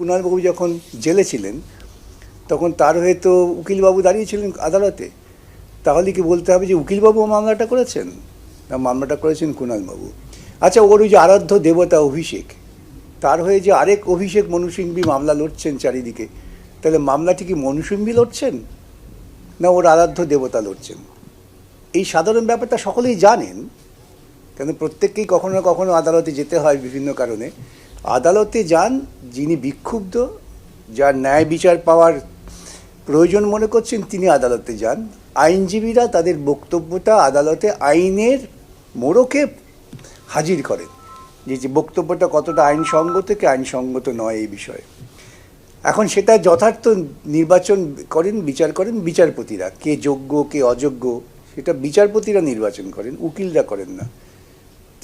কুণালবাবু যখন জেলে ছিলেন, তখন তার হয়ে তো উকিলবাবু দাঁড়িয়েছিলেন আদালতে। তাহলে কি বলতে হবে যে উকিলবাবু মামলাটা করেছেন? না, মামলাটা করেছেন কুণালবাবু আচ্ছা ওর ওই যে আরাধ্য দেবতা অভিষেক, তার হয়ে যে আরেক অভিষেক মনুসিংবি মামলা লড়ছেন চারিদিকে, তাহলে মামলাটি কি মনুসিংবি লড়ছেন? না, ওর আরাধ্য দেবতা লড়ছেন? এই সাধারণ ব্যাপারটা সকলেই জানেন, কেন প্রত্যেককেই কখনো না কখনো আদালতে যেতে হয় বিভিন্ন কারণে। আদালতে যান, যিনি বিক্ষুব্ধ, যার ন্যায় বিচার পাওয়ার প্রয়োজন মনে করছেন, তিনি আদালতে যান। আইনজীবীরা তাদের বক্তব্যটা আদালতে আইনের মোড়কে হাজির করেন। যে যে বক্তব্যটা কতটা আইনসঙ্গত কি আইনসঙ্গত নয় এই বিষয়ে। এখন সেটা যথার্থ নির্বাচন করেন, বিচার করেন বিচারপতিরা। কে যোগ্য, কে অযোগ্য, সেটা বিচারপতিরা নির্বাচন করেন, উকিলরা করেন না।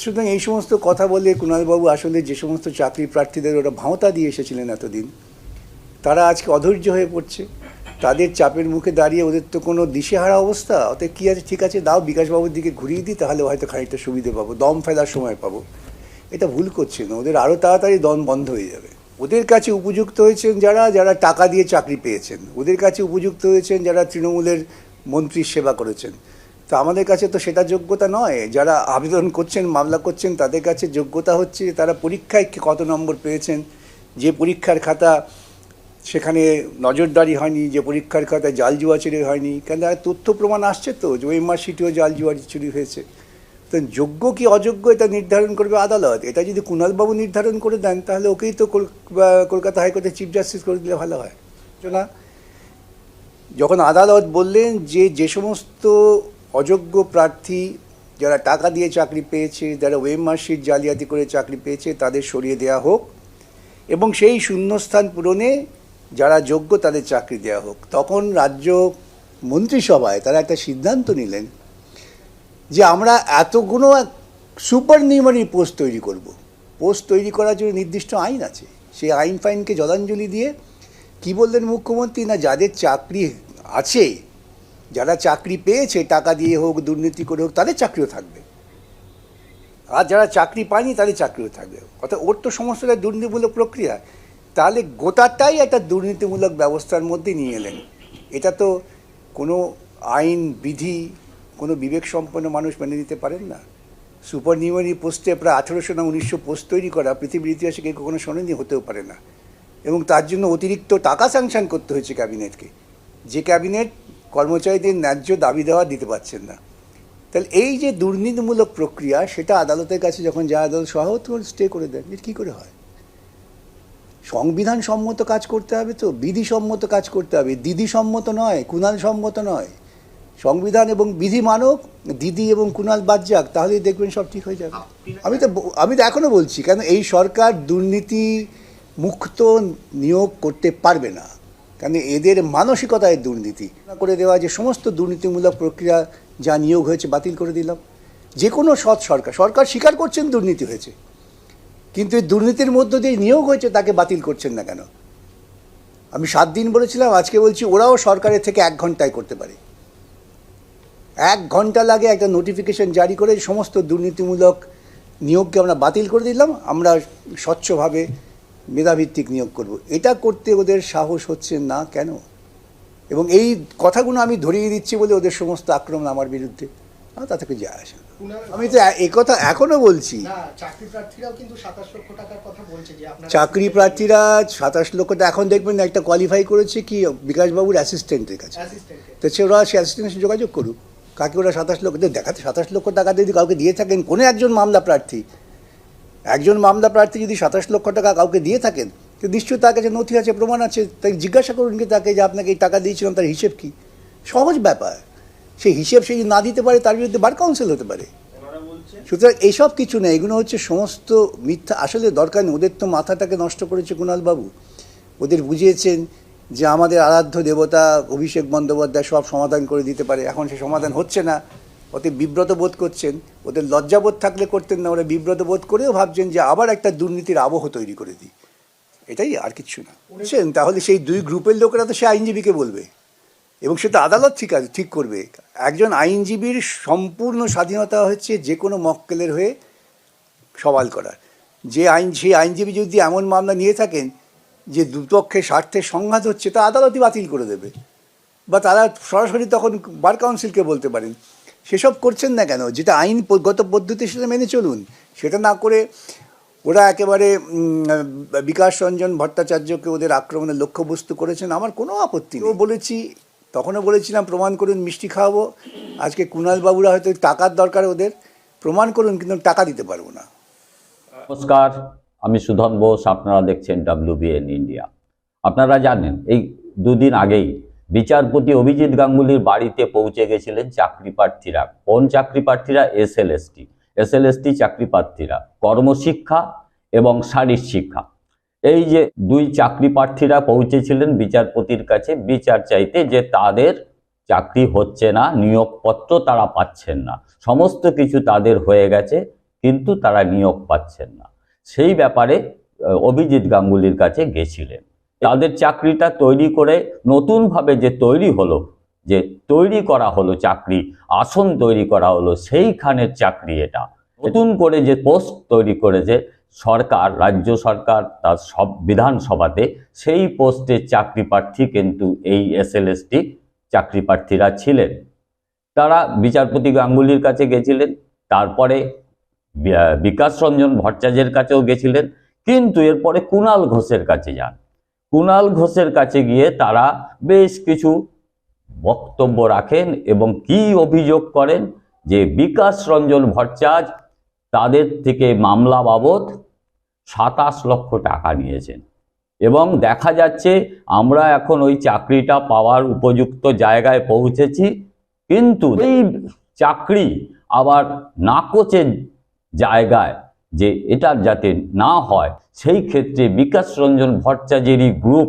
সুতরাং এই সমস্ত কথা বলে কুণালবাবু আসলে যে সমস্ত চাকরি প্রার্থীদের ওরা ভাঁওতা দিয়ে এসেছিলেন এতদিন, তারা আজকে অধৈর্য হয়ে পড়ছে। তাদের চাপের মুখে দাঁড়িয়ে ওদের তো কোনো দিশেহারা অবস্থা, অতএব কী আছে, ঠিক আছে, দাও বিকাশবাবুর দিকে ঘুরিয়ে দিই, তাহলে হয়তো খানিকটা সুবিধে পাবো, দম ফেলার সময় পাবো। এটা ভুল করছে না ওদের আরও তাড়াতাড়ি দম বন্ধ হয়ে যাবে। ওদের কাছে উপযুক্ত হয়েছেন যারা যারা টাকা দিয়ে চাকরি পেয়েছেন, ওদের কাছে উপযুক্ত হয়েছেন যারা তৃণমূলের মন্ত্রীর সেবা করেছেন। তো আমাদের কাছে তো সেটা যোগ্যতা নয়। যারা আবেদন করছেন, মামলা করছেন, তাদের কাছে যোগ্যতা হচ্ছে তারা পরীক্ষায় কত নম্বর পেয়েছেন। যে পরীক্ষার খাতা সেখানে নজরদারি হয়নি, যে পরীক্ষার খাতায় জাল জুয়া চুরি হয়নি। কেন তথ্য প্রমাণ আসছে তো যে ওই মার্কশিটেও জাল জুয়া চুরি হয়েছে। তো যোগ্য কি অযোগ্য এটা নির্ধারণ করবে আদালত। এটা যদি কুণালবাবু নির্ধারণ করে দেন, তাহলে ওকেই তো কলকাতা হাইকোর্টের চিফ জাস্টিস করে দিলে ভালো হয়। না যখন আদালত বললেন যে যে সমস্ত অযোগ্য প্রার্থী যারা টাকা দিয়ে চাকরি পেয়েছে, যারা ওয়েব মার্কশিট জালিয়াতি করে চাকরি পেয়েছে, তাদের সরিয়ে দেওয়া হোক এবং সেই শূন্যস্থান পূরণে যারা যোগ্য তাদের চাকরি দেওয়া হোক। তখন রাজ্য মন্ত্রিসভায় তারা একটা সিদ্ধান্ত নিলেন যে আমরা এতগুলো সুপার নিউমারি পোস্ট তৈরি করব। পোস্ট তৈরি করার জন্য নির্দিষ্ট আইন আছে। সেই আইন ফাইনকে জলাঞ্জলি দিয়ে কি বললেন মুখ্যমন্ত্রী? না, যাদের চাকরি আছে যারা চাকরি পেয়েছে, টাকা দিয়ে হোক, দুর্নীতি করে হোক, তাদের চাকরিও থাকবে। আর যারা চাকরি পায়নি, তাদের চাকরিও থাকবে। অর্থাৎ ওর তো সমস্তটা দুর্নীতিমূলক প্রক্রিয়া। তাহলে গোটাটাই একটা দুর্নীতিমূলক ব্যবস্থার মধ্যে নিয়ে এলেন। এটা তো কোনো আইন, বিধি, কোনো বিবেক সম্পন্ন মানুষ মেনে নিতে পারেন না। সুপার নিউমারি পোস্টে প্রায় আঠেরোশো না উনিশশো পোস্ট তৈরি করা পৃথিবীর ইতিহাসে কেউ কখনো শোনেনি হতেও পারে না। এবং তার জন্য অতিরিক্ত টাকা স্যাংশন করতে হয়েছে ক্যাবিনেটকে। যে ক্যাবিনেট কর্মচারীদের ন্যায্য দাবি দেওয়া দিতে পারছেন না। তাহলে এই যে দুর্নীতিমূলক প্রক্রিয়া, সেটা আদালতের কাছে যখন যায়, আদালত সহায়ত স্টে করে দেন এটা কী করে হয়? সংবিধান সম্মত কাজ করতে হবে তো বিধি সম্মত কাজ করতে হবে। দিদি সম্মত নয় কুণাল সম্মত নয়। সংবিধান এবং বিধি মানক, দিদি এবং কুণাল বাদ যাক, তাহলেই দেখবেন সব ঠিক হয়ে যাবে। আমি তো আমি তো এখনও বলছি, কেন এই সরকার দুর্নীতি মুক্ত নিয়োগ করতে পারবে না। কারণ এদের মানসিকতায় দুর্নীতি। করে দেওয়া যে সমস্ত দুর্নীতিমূলক প্রক্রিয়া যা নিয়োগ হয়েছে বাতিল করে দিলাম। যে কোনো সৎ সরকার সরকার স্বীকার করছেন দুর্নীতি হয়েছে। কিন্তু এই দুর্নীতির মধ্য দিয়ে নিয়োগ হয়েছে, তাকে বাতিল করছেন না কেন? আমি সাত দিন বলেছিলাম, আজকে বলছি ওরাও সরকারের থেকে এক ঘন্টায় করতে পারে। এক ঘণ্টা লাগে একটা নোটিফিকেশন জারি করে সমস্ত দুর্নীতিমূলক নিয়োগকে আমরা বাতিল করে দিলাম। আমরা স্বচ্ছভাবে মেধাভিত্তিক নিয়োগ করব। এটা করতে ওদের সাহস হচ্ছে না কেন? এবং এই কথাগুলো আমি ধরিয়ে দিচ্ছি বলে ওদের সমস্ত আক্রমণ আমার বিরুদ্ধে। আমার তা থেকে যায় আসে আমি তো কথা এখনও বলছি। চাকরি প্রার্থীরাও কিন্তু সাতাশ লক্ষ টাকার কথা বলছে যে আপনার চাকরি প্রার্থীরা সাতাশ লক্ষ টাকা এখন দেখবেন একটা কোয়ালিফাই করেছে কি বিকাশবাবুর অ্যাসিস্ট্যান্টের কাছে। তো সে ওরা সে অ্যাসিস্ট্যান্টের যোগাযোগ করুক। কাকে ওরা সাতাশ লক্ষ দেখাতে সাতাশ লক্ষ টাকা যদি কাউকে দিয়ে থাকেন কোনো একজন মামলা প্রার্থী একজন মামলা প্রার্থী যদি সাতাশ লক্ষ টাকা কাউকে দিয়ে থাকেন, তো নিশ্চয়ই তার কাছে নথি আছে, প্রমাণ আছে, তাই জিজ্ঞাসা করুন কি তাকে যে আপনাকে এই টাকা দিয়েছিলাম, তার হিসেব কি? সহজ ব্যাপার। সেই হিসেব সে যদি না দিতে পারে, তার বিরুদ্ধে বার কাউন্সিল হতে পারে। সুতরাং এইসব কিছু নেই, এগুলো হচ্ছে সমস্ত মিথ্যা। আসলে দরকার নেই, ওদের তো মাথাটাকে নষ্ট করেছে কুণালবাবু। ওদের বুঝিয়েছেন যে আমাদের আরাধ্য দেবতা, অভিষেক বন্দ্যোপাধ্যায় সব সমাধান করে দিতে পারে। এখন সে সমাধান হচ্ছে না। ওতে বিব্রত বোধ করছেন ওদের লজ্জাবোধ থাকলে করতেন না, ওরা বিব্রত বোধ করেও ভাবছেন যে আবার একটা দুর্নীতির আবহ তৈরি করে দিই। এটাই আর কিছু না। বুঝছেন? তাহলে সেই দুই গ্রুপের লোকেরা তো সে আইনজীবীকে বলবে। এবং সেটা আদালত ঠিক আছে, ঠিক করবে। একজন আইনজীবীর সম্পূর্ণ স্বাধীনতা হচ্ছে যে কোনো মক্কেলের হয়ে সওয়াল করার। যে আইন, সেই আইনজীবী যদি এমন মামলা নিয়ে থাকেন যে দুপক্ষের স্বার্থের সংঘাত হচ্ছে, তা আদালতই বাতিল করে দেবে। বা তারা সরাসরি তখন বার কাউন্সিলকে বলতে পারেন। সেসব করছেন না কেন? যেটা আইনগত পদ্ধতি সেটা মেনে চলুন। সেটা না করে ওরা একেবারে বিকাশ রঞ্জন ভট্টাচার্যকে ওদের আক্রমণের লক্ষ্যবস্তু করেছেন। আমার কোনো আপত্তি নেই। ও বলেছি তখনও বলেছিলাম প্রমাণ করুন মিষ্টি খাওয়াবো। আজকে কুণাল বাবুরা হয়তো টাকার দরকার ওদের। প্রমাণ করুন কিন্তু টাকা দিতে পারব না। নমস্কার আমি সুধন বোস আপনারা দেখছেন ডাব্লিউবিএন ইন্ডিয়া আপনারা জানেন এই দুদিন আগেই বিচারপতি অভিজিৎ গাঙ্গুলির বাড়িতে পৌঁছে গেছিলেন চাকরি প্রার্থীরা। কোন চাকরি প্রার্থীরা? এস এসএলএসটি চাকরি প্রার্থীরা। কর্মশিক্ষা এবং শারীর শিক্ষা। এই যে দুই চাকরি প্রার্থীরা পৌঁছেছিলেন বিচারপতির কাছে, বিচার চাইতে যে তাদের চাকরি হচ্ছে না, নিয়োগপত্র তারা পাচ্ছেন না। সমস্ত কিছু তাদের হয়ে গেছে, কিন্তু তারা নিয়োগ পাচ্ছেন না। সেই ব্যাপারে, অভিজিৎ গাঙ্গুলির কাছে গেছিলেন। তাদের চাকরিটা তৈরি করে নতুনভাবে যে তৈরি হলো, যে তৈরি করা হলো চাকরি, আসন তৈরি করা হলো, সেইখানের চাকরি এটা। নতুন করে যে পোস্ট তৈরি করেছে সরকার, রাজ্য সরকার, তার সব বিধানসভাতে, সেই পোস্টের চাকরি প্রার্থী কিন্তু এই এস এসএলএসটি চাকরি প্রার্থীরা ছিলেন। তারা বিচারপতি গাঙ্গুলির কাছে গেছিলেন, তারপরে বিকাশ রঞ্জন ভট্টাচার্যের কাছেও গেছিলেন, কিন্তু এরপরে কুণাল ঘোষের কাছে যান। কুণাল ঘোষের কাছে গিয়ে তারা বেশ কিছু বক্তব্য রাখেন এবং কি অভিযোগ করেন যে বিকাশ রঞ্জন ভট্টাচার্য তাদের থেকে মামলা বাবদ সাতাশ লক্ষ টাকা নিয়েছেন। এবং দেখা যাচ্ছে আমরা এখন ওই চাকরিটা পাওয়ার উপযুক্ত জায়গায় পৌঁছেছি, কিন্তু এই চাকরি আবার নাকচের জায়গায় যে এটা যাতে না হয় সেই ক্ষেত্রে বিকাশ রঞ্জন ভট্টাচার্যেরই গ্রুপ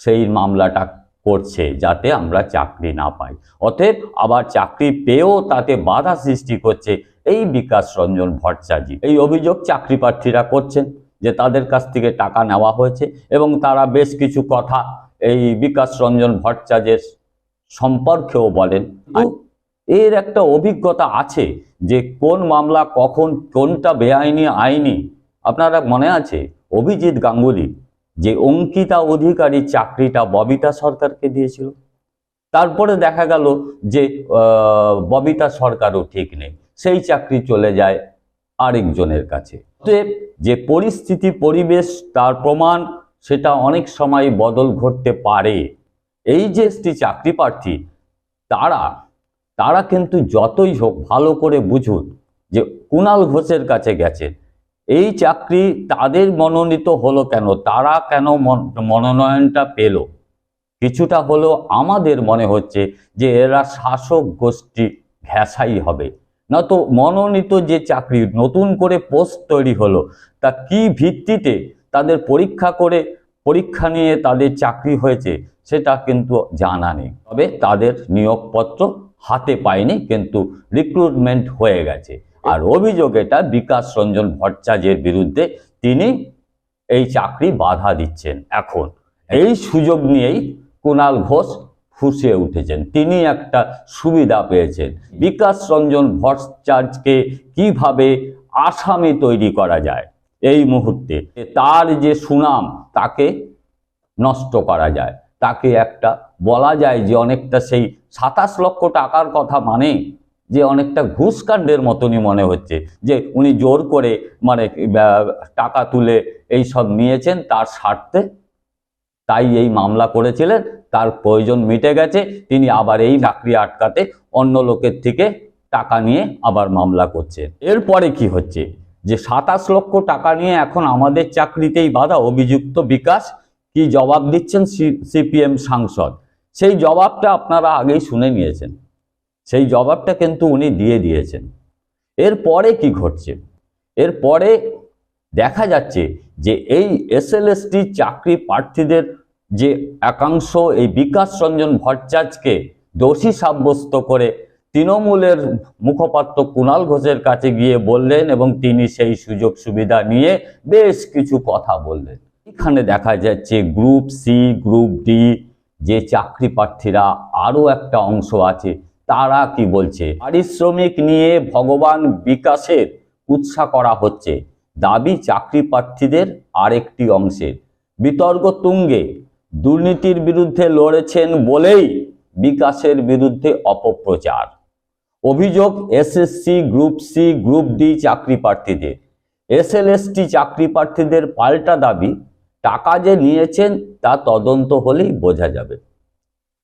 সেই মামলাটা করছে যাতে আমরা চাকরি না পাই। অতএব আবার চাকরি পেয়েও তাতে বাধা সৃষ্টি করছে এই বিকাশ রঞ্জন ভট্টাচার্য। এই অভিযোগ চাকরি প্রার্থীরা করছেন যে তাদের কাছ থেকে টাকা নেওয়া হয়েছে এবং তারা বেশ কিছু কথা এই বিকাশ রঞ্জন ভট্টাচার্যের সম্পর্কেও বলেন। এর একটা অভিজ্ঞতা আছে যে কোন মামলা কখন, কোনটা বেআইনি, আইনি, আপনারা মনে আছে? অভিজিৎ গাঙ্গুলি, যে অঙ্কিতা অধিকারী চাকরিটা ববিতা সরকারকে দিয়েছিল। তারপরে দেখা গেল যে ববিতা সরকারও ঠিক নেই। সেই চাকরি চলে যায় আরেকজনের কাছে। যে পরিস্থিতি, পরিবেশ, তার প্রমাণ, সেটা অনেক সময় বদল ঘটতে পারে। এই যে চাকরি প্রার্থী, তারা তারা কিন্তু যতই হোক ভালো করে বুঝুন যে কুণাল ঘোষের কাছে গেছেন এই চাকরি তাদের মনোনীত হলো কেন? তারা কেন মন- মনোনয়নটা পেল? কিছুটা হলো আমাদের মনে হচ্ছে যে এরা শাসক গোষ্ঠী ঘেঁষাই হবে। না তো মনোনীত যে চাকরি, নতুন করে পোস্ট তৈরি হলো, তা কি ভিত্তিতে তাদের পরীক্ষা করে, পরীক্ষা নিয়ে তাদের চাকরি হয়েছে, সেটা কিন্তু জানা নেই। তবে তাদের নিয়োগপত্র হাতে পায়নি, কিন্তু রিক্রুটমেন্ট হয়ে গেছে। আর অভিযোগ এটা বিকাশ রঞ্জন ভট্টাচার্যের বিরুদ্ধে তিনি এই চাকরি বাধা দিচ্ছেন এখন। এই সুযোগ নিয়েই কুণাল ঘোষ ফুসে উঠেছেন। তিনি একটা সুবিধা পেয়েছেন। বিকাশ রঞ্জন ভট্টাচার্যকে কীভাবে আসামি তৈরি করা যায় এই মুহূর্তে? তার যে সুনাম, তাকে নষ্ট করা যায়। তাকে একটা বলা যায় যে অনেকটা সেই সাতাশ লক্ষ টাকার কথা মানে যে অনেকটা ঘুষকাণ্ডের মতনই মনে হচ্ছে। যে উনি জোর করে মানে টাকা তুলে এই সব নিয়েছেন, তার স্বার্থে তাই এই মামলা করেছিলেন, তার প্রয়োজন মিটে গেছে, তিনি আবার এই চাকরি আটকাতে অন্য লোকের থেকে টাকা নিয়ে আবার মামলা করছেন। এরপরে কি হচ্ছে? যে সাতাশ লক্ষ টাকা নিয়ে এখন আমাদের চাকরিতেই বাধা, অভিযুক্ত বিকাশ কি জবাব দিচ্ছেন সিপিএম সাংসদ? সেই জবাবটা আপনারা আগেই শুনে নিয়েছেন। সেই জবাবটা কিন্তু উনি দিয়ে দিয়েছেন। এরপরে কি ঘটছে? এরপরে দেখা যাচ্ছে যে এই এসএলএসটি চাকরি প্রার্থীদের যে একাংশ, এই বিকাশ রঞ্জন ভট্টাচার্যকে দোষী সাব্যস্ত করে তৃণমূলের মুখপাত্র কুণাল ঘোষের কাছে গিয়ে বললেন এবং তিনি সেই সুযোগ সুবিধা নিয়ে বেশ কিছু কথা বললেন। এখানে দেখা যাচ্ছে গ্রুপ সি গ্রুপ ডি যে চাকরি প্রার্থীরা আরও একটা অংশ আছে, তারা কি বলছে? পারিশ্রমিক নিয়ে ভগবান বিকাশের উৎসাহ করা হচ্ছে। দাবি চাকরি প্রার্থীদের আরেকটি অংশের। বিতর্ক তুঙ্গে। দুর্নীতির বিরুদ্ধে লড়েছেন বলেই বিকাশের বিরুদ্ধে অপপ্রচার। অভিযোগ SSC group C group D চাকরি প্রার্থীদের। এস এল এসএলএসটি চাকরি প্রার্থীদের পাল্টা দাবি। টাকা যে নিয়েছেন, তা তদন্ত হলেই বোঝা যাবে।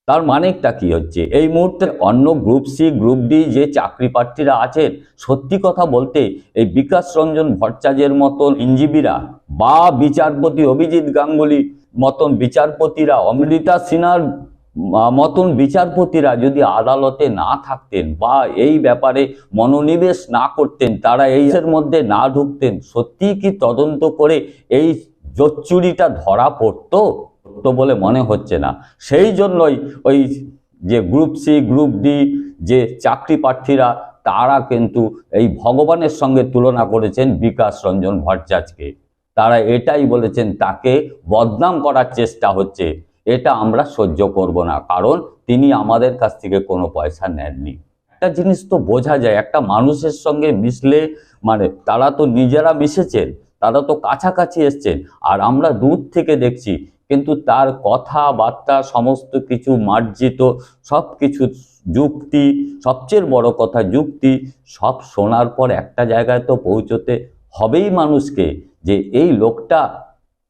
তার মানেটা কি হচ্ছে? এই মুহূর্তে অন্য গ্রুপ সি, গ্রুপ ডি যে চাকরি প্রার্থীরা আছেন, সত্যি কথা বলতে এই বিকাশ রঞ্জন ভট্টাচার্যের মতন ইঞ্জিবিরা বা বিচারপতি অভিজিৎ গাঙ্গুলি মতন বিচারপতিরা, অমৃতা সিনহার মতন বিচারপতিরা যদি আদালতে না থাকতেন বা এই ব্যাপারে মনোনিবেশ না করতেন, তারা এই এর মধ্যে না ঢুকতেন, সত্যিই কি তদন্ত করে এই জোচ্চুরিটা ধরা পড়তো? তো বলে মনে হচ্ছে না। সেই জন্যই ওই যে গ্রুপ সি গ্রুপ ডি যে চাকরি প্রার্থীরা, তারা কিন্তু এই ভগবানের সঙ্গে তুলনা করেছেন বিকাশ রঞ্জন ভট্টাচার্যকে। তারা এটাই বলেছেন, তাকে বদনাম করার চেষ্টা হচ্ছে। এটা আমরা সহ্য করব না। কারণ তিনি আমাদের কাছ থেকে কোনো পয়সা নেননি। একটা জিনিস তো বোঝা যায়, একটা মানুষের সঙ্গে মিশলে মানে তারা তো নিজেরা মিশেছেন। তারা তো কাছাকাছি এসছেন আর আমরা দূর থেকে দেখছি। কিন্তু তার কথাবার্তা, সমস্ত কিছু মার্জিত সব কিছু যুক্তি, সবচেয়ে বড় কথা যুক্তি, সব শোনার পর একটা জায়গায় তো পৌঁছতে হবেই মানুষকে, যে এই লোকটা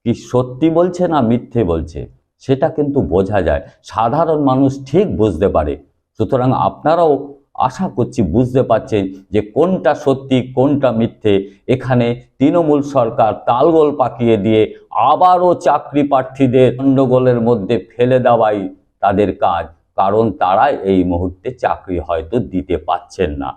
কি সত্যি বলছে না মিথ্যে বলছে, সেটা কিন্তু বোঝা যায়। সাধারণ মানুষ ঠিক বুঝতে পারে। সুতরাং আপনারাও আশা করছি বুঝতে পারছেন যে কোনটা সত্যি, কোনটা মিথ্যে। এখানে তৃণমূল সরকার তালগোল পাকিয়ে দিয়ে আবারও চাকরি প্রার্থীদের গণ্ডগোলের মধ্যে ফেলে দেওয়াই তাদের কাজ। কারণ তারা এই মুহূর্তে চাকরি হয়তো দিতে পাচ্ছেন না।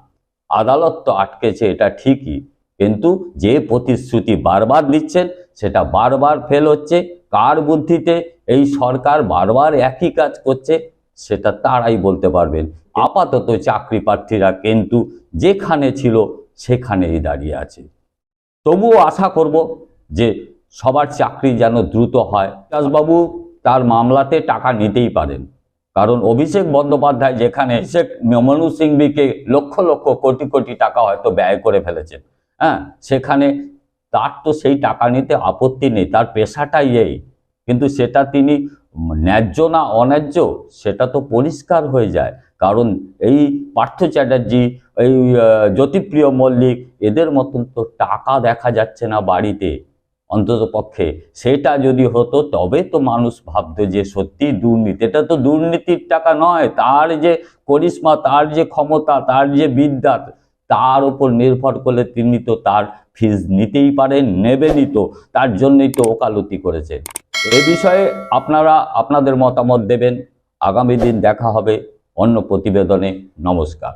আদালত তো আটকেছে, এটা ঠিকই। কিন্তু যে প্রতিশ্রুতি বারবার দিচ্ছেন, সেটা বারবার ফেল হচ্ছে। কার বুদ্ধিতে এই সরকার বারবার একই কাজ করছে সেটা তারাই বলতে পারবেন। আপাতত চাকরি প্রার্থীরা কিন্তু যেখানে ছিল সেখানেই দাঁড়িয়ে আছে। তবুও আশা করব যে সবার চাকরি যেন দ্রুত হয়। বিকাশবাবু তার মামলাতে টাকা নিতেই পারেন। কারণ অভিষেক বন্দ্যোপাধ্যায় যেখানে অভিষেক মনু সিংবিকে লক্ষ লক্ষ কোটি কোটি টাকা হয়তো ব্যয় করে ফেলেছেন হ্যাঁ? সেখানে তার তো সেই টাকা নিতে আপত্তি নেই, তার পেশাটাই এই। কিন্তু সেটা তিনি ন্যায্য না অন্যায্য, সেটা তো পরিষ্কার হয়ে যায়। কারণ এই পার্থ চ্যাটার্জি, এই জ্যোতিপ্রিয় মল্লিক, এদের মতন তো টাকা দেখা যাচ্ছে না বাড়িতে, অন্তত পক্ষে। সেটা যদি হতো, তবে তো মানুষ ভাবতো যে সত্যি দুর্নীতি, এটা তো দুর্নীতির টাকা নয়। তার যে করিশ্মা, তার যে ক্ষমতা, তার যে বিদ্যা, তার উপর নির্ভর করলে তিনি তো তার ফিজ নিতেই পারেন, নেবেনই তো। তার জন্যই তো ওকালতি করেছে এ বিষয়ে আপনারা আপনাদের মতামত দেবেন। আগামী দিন দেখা হবে অন্য প্রতিবেদনে। নমস্কার।